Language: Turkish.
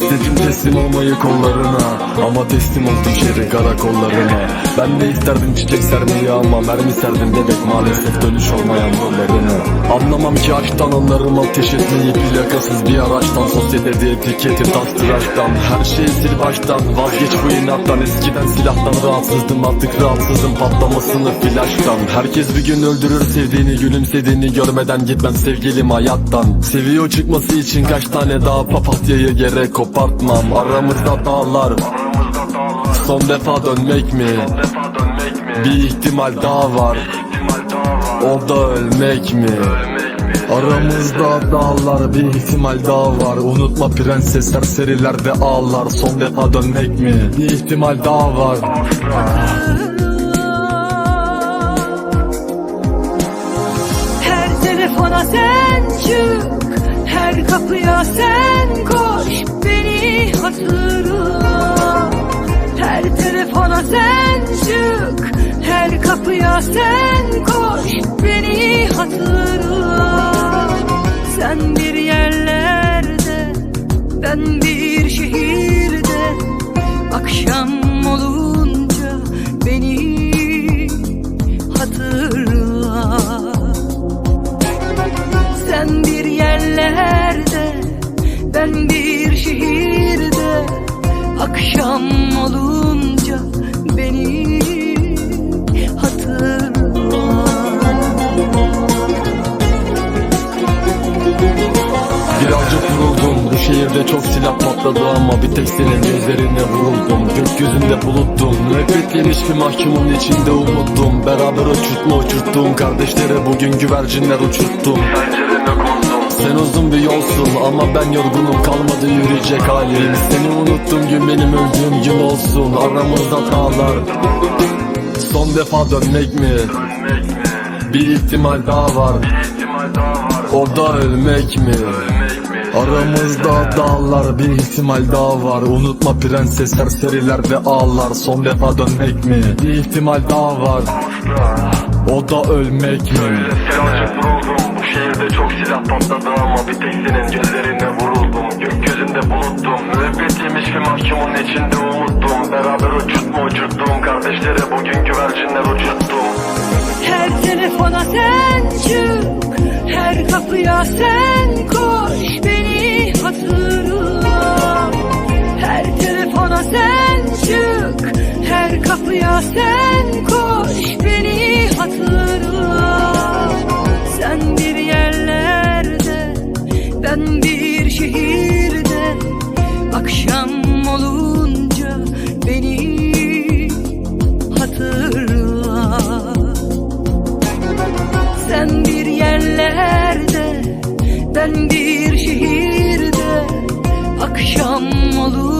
Alışmışım teslim olmayı kollarına Ama teslim oldum şehrin karakollarına. Ben de isterdim çiçek sermeyi ama Mermi serdim bebek maalesef dönüş olmayan yollarına Anlamam ki aşktan anlarım ateş etmeyi Plakasız bir araçtan sosyetede etiketi tas tıraştan. Her şeyi sil baştan vazgeç bu inattan. Eskiden silahtan rahatsızdım artık rahatsızım. Patlamasını flaştan. Herkes bir gün öldürür sevdiğini gülümsediğini görmeden gitmem sevgilim hayattan. Seviyor çıkması için kaç tane daha papatyayı yere kopartmam Aramızda dağlar Son defa dönmek mi? Bir ihtimal daha var O da ölmek mi? Aramızda dağlar bir ihtimal daha var Unutma prenses serserilerde ağlar Son defa dönmek mi? Bir ihtimal daha var Her telefona sen çık Her kapıya sen koş Beni hatırla Her telefona sen çık Her kapıya sen koş. Beni hatırla Sen bir yerlerde Ben bir şehirde. Akşam olunca Beni hatırla sen bir yerlerde Ben bir Akşam olunca Beni hatırla. Birazcık vuruldum Bu şehirde çok silah patladı ama Bir tek senin gözlerine vuruldum. Gökyüzünde buluttum geniş bir mahkumun içinde umuttum. Beraber uçurtma uçurttum Kardeşlere bugün güvercinler uçurttum. Uzun bir yolsun ama ben yorgunum kalmadı yürüyecek halim Seni unuttum gün benim öldüğüm gün olsun aramızda dağlar Son defa dönmek mi? Bir ihtimal daha var O da ölmek mi? Aramızda dağlar bir ihtimal daha var Unutma prenses serserilerde ağlar Son defa dönmek mi? Bir ihtimal daha var O da ölmek mi? Şehirde çok silah patladı ama bir tek senin gözlerine vuruldum. Gökyüzünde buluttum Müebbet yemiş bir mahkumun içinde umuttum Beraber uçurtma uçurttum Kardeşlere bugün güvercinler uçurttum Her telefona sen çık Her kapıya sen koş Beni hatırla. Her telefona sen çık Her kapıya sen Akşam olunca Beni hatırla. Sen bir yerlerde Ben bir şehirde. Akşam olur